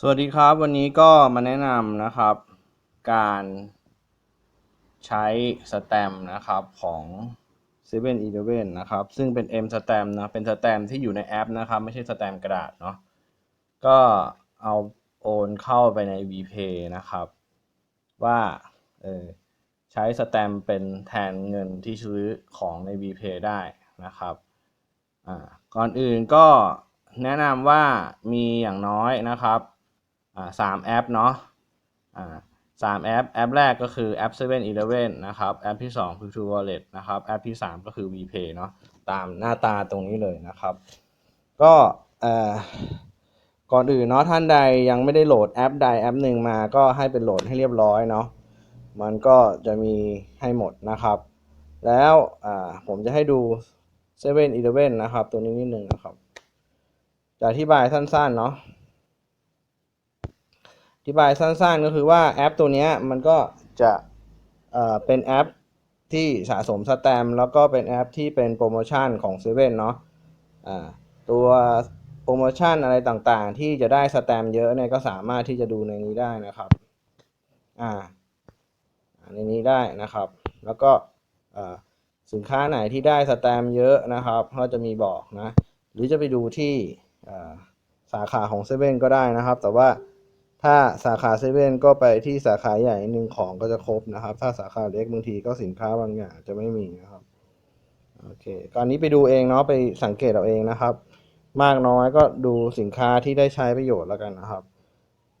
สวัสดีครับ วันนี้ก็มาแนะนำนะครับ การใช้สแตมนะครับของ7 e เ e ่ e อนะครับ ซึ่งเป็น M สแตมนะเป็นสแตมที่อยู่ในแอปนะครับ ไม่ใช่สแตมกระดาษเนาะก็เอาโอนเข้าไปใน VPay นะครับ ว่าเออใช้สแตมเป็นแทนเงินที่ซื้อของใน VPay ได้นะครับอ่าก่อนอื่นก็แนะนำว่ามีอย่างน้อยนะครับ สามแอปเนาะอ่าสามแอป แอปแรกก็คือแอป7 e เ e ่ e นะครับ แอปที่สองคือ True Wallet นะครับ แอปที่สามก็คือ VPay เนาะ ตามหน้าตาตรงนี้เลยนะครับ ก็เอ่อก่อนอื่นเนาะท่านใดยังไม่ได้โหลดแอปใดแอปหนึ่งมาก็ให้เป็นโหลดให้เรียบร้อยเนาะ มันก็จะมีให้หมดนะครับ แล้วอ่าผมจะให้ดู7 e เ e ่ e นะครับ ตัวนี้นิดนึงนะครับ จะอธิบายสั้นๆเนาะ ธิบายสั้นๆ ก็คือว่าแอปตัวนี้มันก็จะเอ่อเป็นแอปที่สะสมสแตมแล้วก็เป็นแอปที่เป็นโปรโมชั่นของเซเว่นเนาะอ่าตัวโปรโมชั่นอะไรต่างๆ ที่จะได้สแตมเยอะเนี่ยก็สามารถที่จะดูในนี้ได้นะครับอ่าในนี้ได้นะครับ แล้วก็สินค้าไหนที่ได้สแตมเยอะนะครับก็จะมีบอกนะ หรือจะไปดูที่สาขาของเซเว่นก็ได้นะครับ แต่ว่า ถ้าสาขาเซเว่นก็ไปที่สาขาใหญ่หนึ่งของก็จะครบนะครับ ถ้าสาขาเล็กบางทีก็สินค้าบางอย่างจะไม่มีนะครับโอเคก่อนนี้ไปดูเองเนาะไปสังเกตเอาเองนะครับ มากน้อยก็ดูสินค้าที่ได้ใช้ประโยชน์แล้วกันนะครับ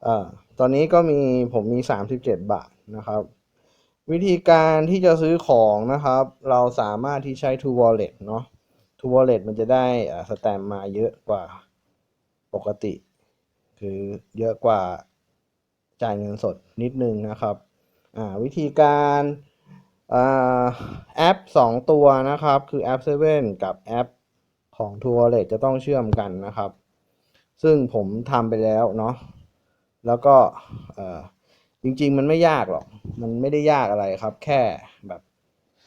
อ่าตอนนี้ก็มีผมมี 37 บาทนะครับ วิธีการที่จะซื้อของนะครับ เราสามารถที่ใช้ True Wallet เนาะ True Wallet มันจะได้สแตมมาเยอะกว่าปกติ คือเยอะกว่า จ่ายเงินสดนิดนึงนะครับวิธีการอาแอป 2 ตัวนะครับ คือแอป7กับแอปของ t o u r Wallet จะต้องเชื่อมกันนะครับ ซึ่งผมทำไปแล้วเนาะแล้วก็จริง ๆ มันไม่ยากหรอก มันไม่ได้ยากอะไรครับ แค่แบบ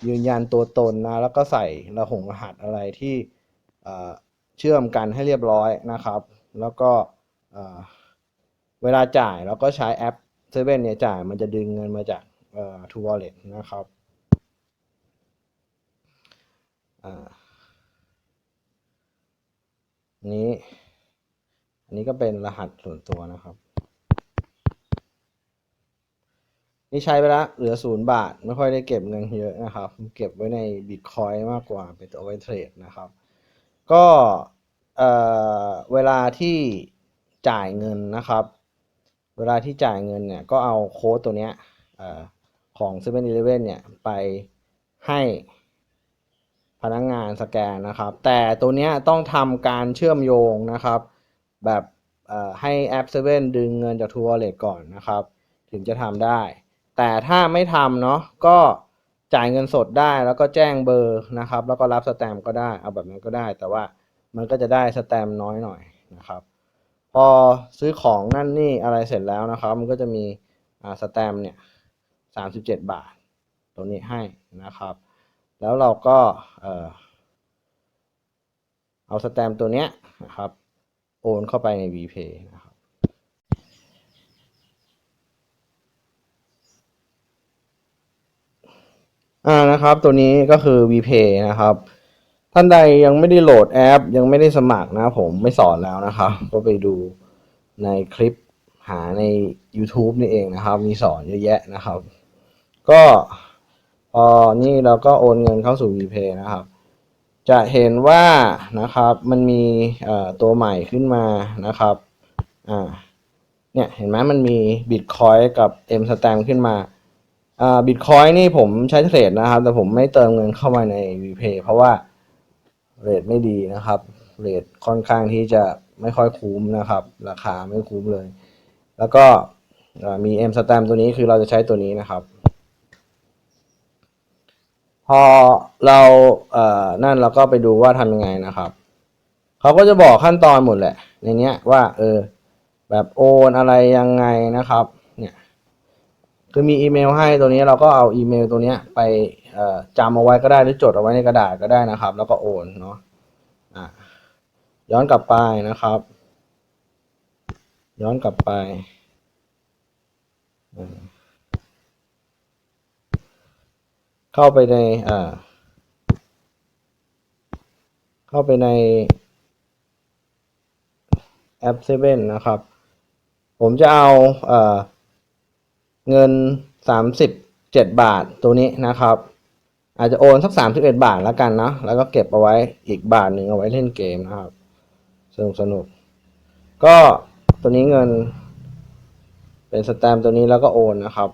ยืนยันตัวตนนะ แล้วก็ใส่รหงรหัสอะไรที่เชื่อมกันให้เรียบร้อยนะครับ แล้วก็ เวลาจ่ายเราก็ใช้แอปเซเว่นเนี่ยจ่ายมันจะดึงเงินมาจากเอ่อ True Wallet นะครับอันนี้ อันนี้ก็เป็นรหัสส่วนตัวนะครับ นี่ใช้ไปแล้วเหลือศูนย์บาท ไม่ค่อยได้เก็บเงินเยอะนะครับ เก็บไว้ในบิตคอยมากกว่าเป็นเอาไว้เทรดนะครับ ก็เอ่อเวลาที่จ่ายเงินนะครับ เวลาที่จ่ายเงินเนี่ยก็เอาโค้ดตัวเนี้ยของ7 e เ e ่ e เนี่ยไปให้พนักงงานสแกนนะครับ แต่ตัวเนี้ยต้องทำการเชื่อมโยงนะครับ แบบให้แอป7ดึงเงินจาก True Wallet ก่อนนะครับ ถึงจะทำได้ แต่ถ้าไม่ทำเนาะก็จ่ายเงินสดได้แล้วก็แจ้งเบอร์นะครับ แล้วก็รับสแตมก็ได้เอาแบบนั้นก็ได้ แต่ว่ามันก็จะได้สแตมน้อยหน่อยนะครับ พอซื้อของนั่นนี่อะไรเสร็จแล้วนะครับ มันก็จะมีสแตม์เนี่ยสามสิบเจ็ดบาท ตัวนี้ให้นะครับ แล้วเราก็เออเอาสแตม์ตัวเนี้ยนะครับโอนเข้าไปใน VPay นะครับ อ่านะครับ ตัวนี้ก็คือ VPay นะครับ ท่านใดยังไม่ได้โหลดแอป ยังไม่ได้สมัครนะผมไม่สอนแล้วนะครับ ก็ไปดูในคลิปหาใน YouTube นี่เองนะครับ มีสอนเยอะแยะนะครับ ก็พอนี่เราก็โอนเงินเข้าสู่ VPay นะครับ จะเห็นว่านะครับมันมีตัวใหม่ขึ้นมานะครับอ่าเนี่ยเห็นไหมมันมี Bitcoin กับ M s t a m ขึ้นมาอ่า Bitcoin นี่ผมใช้เทรดนะครับ แต่ผมไม่เติมเงินเข้ามาใน VPay เพราะว่า เรทไม่ดีนะครับเรทค่อนข้างที่จะไม่ค่อยคุ้มนะครับ ราคาไม่คุ้มเลย แล้วก็เอ่อมี M s t a m ตัวนี้คือเราจะใช้ตัวนี้นะครับ พอเราเอ่อนั่นเราก็ไปดูว่าทำยังไงนะครับเขาก็จะบอกขั้นตอนหมดแหละ ในเนี้ยว่าเออแบบโอนอะไรยังไงนะครับ เนี่ยคือมีอีเมลให้ตัวนี้เราก็เอาอีเมลตัวเนี้ยไป จำเอาไว้ก็ได้หรือจดเอาไว้ในกระดาษก็ได้นะครับ แล้วก็โอนเนาะะย้อนกลับไปนะครับ ย้อนกลับไปเข้าไปในอ่าเข้าไปในแอปเซเว่นนะครับ ผมจะเอาเอ่อเงินสามสิบเจ็ดบาทตัวนี้นะครับ อาจจะโอนสักสามสิบเอ็ดบาทแล้วกันเนาะแล้วก็เก็บเอาไว้อีกบาทหนึ่งเอาไว้เล่นเกมนะครับสนุกสนุกก็ตัวนี้เงิน เป็นสแตมตัวนี้แล้วก็โอนนะครับ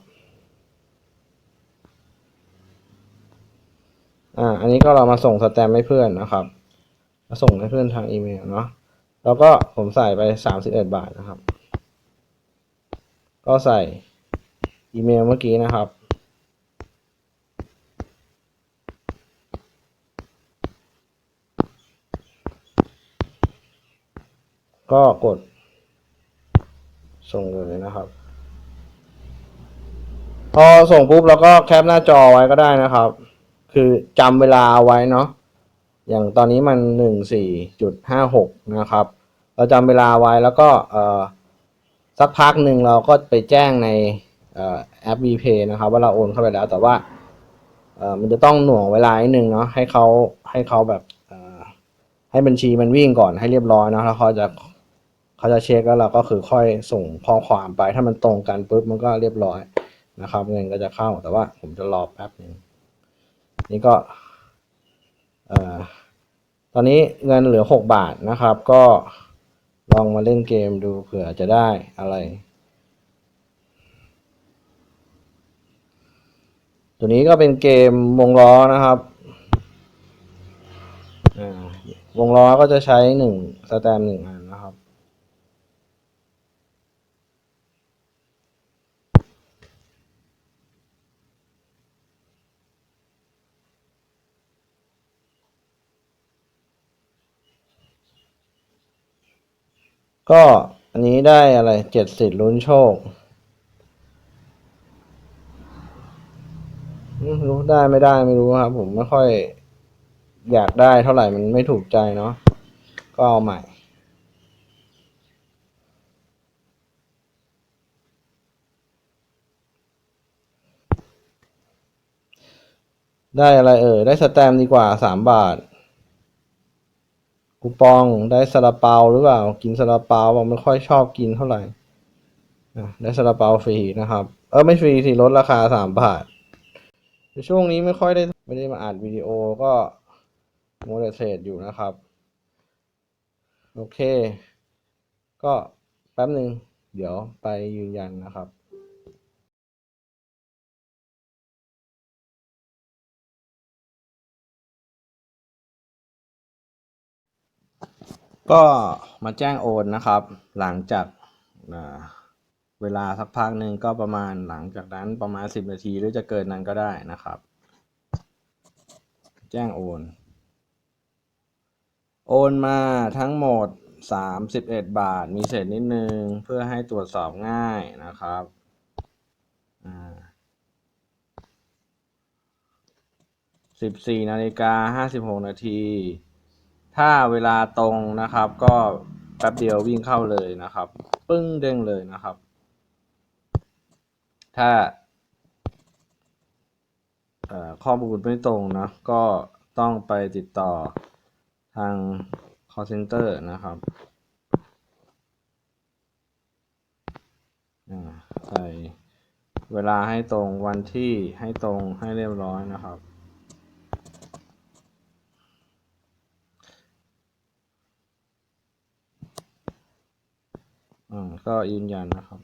อ่าอันนี้ก็เรามาส่งสแตมให้เพื่อนนะครับมาส่งให้เพื่อนทางอีเมลเนาะแล้วก็ผมใส่ไปสามสิบเอ็ดบาทนะครับ ก็ใส่อีเมลเมื่อกี้นะครับ ก็กด ส่งเลยนะครับ พอส่งปุ๊บเราก็แคปหน้าจอไว้ก็ได้นะครับ คือจำเวลาไว้เนาะอย่างตอนนี้มันหนึ่งสี่จุดห้าหกนะครับ เราจำเวลาไว้แล้วก็เอ่อสักพักหนึ่งเราก็ไปแจ้งในออแอป VPay นะครับ ว่าเราโอนเข้าไปแล้ว แต่ว่ามันจะต้องหน่วงเวลานิดนึงเนาะให้เขาให้เขาแบบให้บัญชีมันวิ่งก่อนให้เรียบร้อยเนาะแล้วเขาจะ เขาจะเช็คแล้วเราก็คือค่อยส่งข้อความไป ถ้ามันตรงกันปุ๊บมันก็เรียบร้อยนะครับ เงินก็จะเข้าแต่ว่าผมจะรอแป๊บหนึ่งนี่ก็อตอนนี้เงินเหลือหกบาทนะครับ ก็ลองมาเล่นเกมดูเผื่อจะได้อะไร ตัวนี้ก็เป็นเกมวงล้อนะครับวงล้อก็จะใช้หนึ่งสแตมหนึ่งอันนะครับ ก็อันนี้ได้อะไรเจ็ดสิทธิ์ลุ้นโชครู้ได้ไม่ได้ไม่รู้ครับ ผมไม่ค่อยอยากได้เท่าไหร่มันไม่ถูกใจเนาะก็เอาใหม่ ได้อะไรเอ่ยได้สแตมดีกว่าสามบาท คูปองได้ซาลาเปาหรือเปล่า กินซาลาเปาบอกไม่ค่อยชอบกินเท่าไหร่อะได้ซาลาเปาฟรีนะครับ เออไม่ฟรีสิลดราคาสามบาทช่วงนี้ไม่ค่อยได้ไม่ได้มาอัดวิดีโอก็โมเดลเทรดอยู่นะครับ โอเค ก็แป๊บหนึ่งเดี๋ยวไปยืนยันนะครับ ก็มาแจ้งโอนนะครับ หลังจากเวลาสักพักหนึ่งก็ประมาณหลังจากนั้นประมาณสิบนาทีหรือจะเกินนั้นก็ได้นะครับ แจ้งโอน โอนมาทั้งหมดสามสิบเอ็ดบาท มีเศษนิดนึง เพื่อให้ตรวจสอบง่ายนะครับสิบสี่นาฬิกาห้าสิบหกนาที ถ้าเวลาตรงนะครับ ก็แป๊บเดียววิ่งเข้าเลยนะครับ ปึ้งเด้งเลยนะครับ ถ้าข้อมูลไม่ตรงนะ ก็ต้องไปติดต่อทาง call center นะครับอ่าใส่เวลาให้ตรงวันที่ให้ตรงให้เรียบร้อยนะครับ ก็ยืนยันนะครับ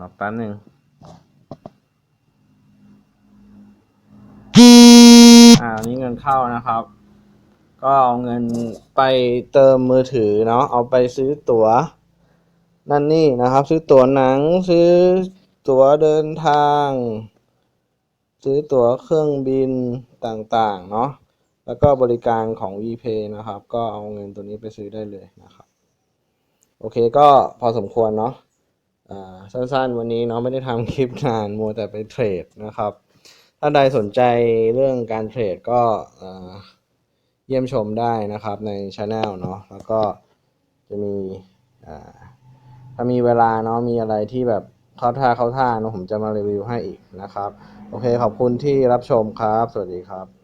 รอแป๊บหนึ่งอ่าอันนี้เงินเข้านะครับ ก็เอาเงินไปเติมมือถือเนาะ เอาไปซื้อตั๋ว นั่นนี่นะครับ ซื้อตั๋วหนัง ซื้อตั๋วเดินทาง ซื้อตั๋วเครื่องบินต่างๆ เนาะ แล้วก็บริการของ VPay นะครับ ก็เอาเงินตัวนี้ไปซื้อได้เลยนะครับ โอเคก็พอสมควรเนาะอ่าสั้นๆวันนี้เนาะไม่ได้ทำคลิปนานมัวแต่ไปเทรดนะครับ ถ้าใดสนใจเรื่องการเทรดก็เยี่ยมชมได้นะครับในช anel เนาะแล้วก็จะมีถ้ามีเวลาเนาะมีอะไรที่แบบ เข้าท่าเข้าท่าเนะผมจะมารีวิวให้อีกนะครับ โอเคขอบคุณที่รับชมครับ สวัสดีครับ